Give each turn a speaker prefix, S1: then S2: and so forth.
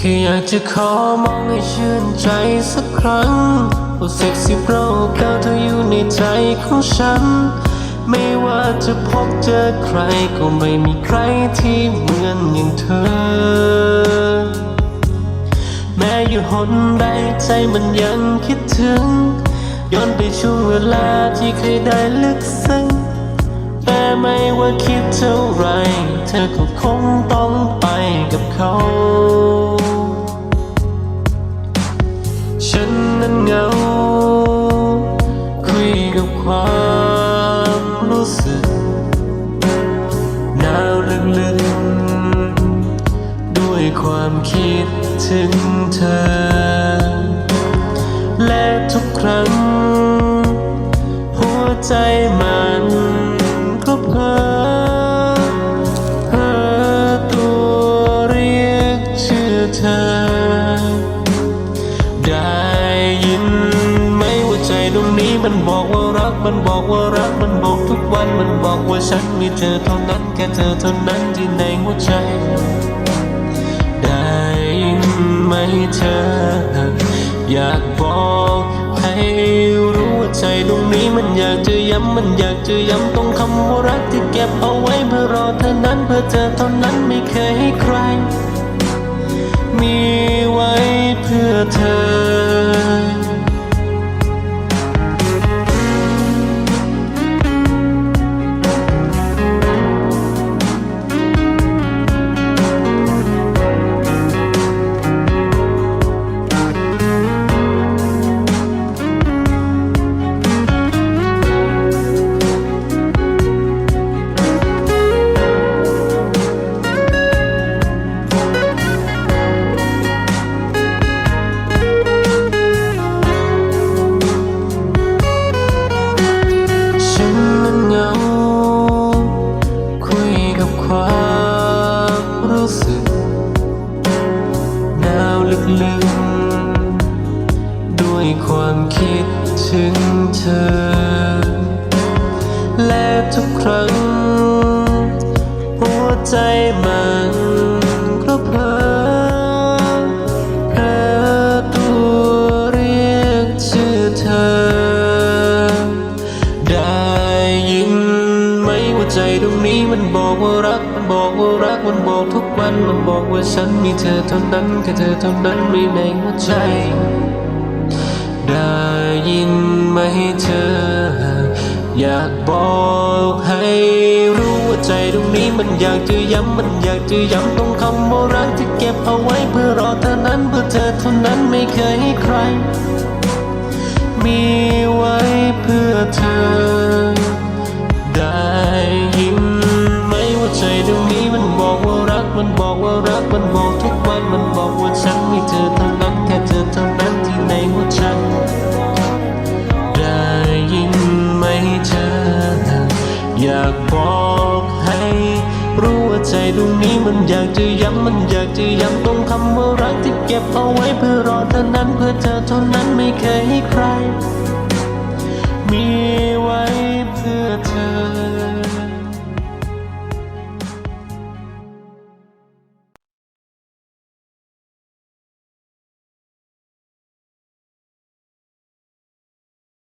S1: แค่อยากจะขอมองให้ชื่นใจสักครั้งว่าเซ็กซี่โปรเกิลเธออยู่ในใจของฉัน ไม่ว่าจะพบเจอใครก็ไม่มีใครที่เหมือนอย่างเธอ แม้อยู่หนใดใจมันยังคิดถึง ย้อนไปช่วงเวลาที่เคยได้ลึกซึ้งแต่ไม่ว่าคิดเท่าไร เธอก็คงต้องไปกับเขา รู้สึกหนาวลึกๆ ด้วยความคิดถึงเธอ และทุกครั้ง หัวใจมันก็เพ้อเพ้อตัวเรียกชื่อเธอ ได้ยินไหมว่าใจตรงนี้มันบอกว่า มันบอกว่ารักมันบอกทุกวันมันบอกว่าฉันมีเธอเท่านั้นแค่เธอเท่านั้นที่ในหัวใจ ได้ไหมเธอ อยากบอกให้รู้ว่าใจตรงนี้มันอยากจะย้ำมันอยากจะย้ำตรงคำว่ารักที่เก็บเอาไว้เพื่อรอเธอนั้นเพื่อเธอเท่านั้นไม่เคยให้ใคร มีไว้เพื่อเธอ ความคิดถึงเธอ และทุกครั้ง หัวใจมันก็เพ้อเพ้อตัวเรียกชื่อเธอ ได้ยินไหมว่าใจตรงนี้มันบอกว่ารักมันบอกว่ารักมันบอกทุกวันมันบอกว่าฉันมีเธอเท่านั้นแค่เธอเท่านั้นไมีในหัวใจากบอกให้รู้ว่าใจตรงนี้มันอยากจะย้ำมันอยากจะย้ำตรงคำว่ารักที่เก็บเอาไว้เพื่อรอเธอนั้นเพื่อเธอเท่านั้นไม่เคยให้ใคร มีไว้เพื่อเธอ ได้ยินไหมว่าใจตรงนี้มันบอกว่ารักมันบอกว่ารักมันบอกทุกวันมันบอกว่าฉันมีเธอเท่านั้นากบอกให้ รู้ว่าใจดวงนี้มันอยากจะย้ำมันอยากจะย้ำตรงคำว่ารักที่เก็บเอาไว้เพื่อรอเธอนั้นเพื่อเธอเท่านั้นไม่เคยให้ใคร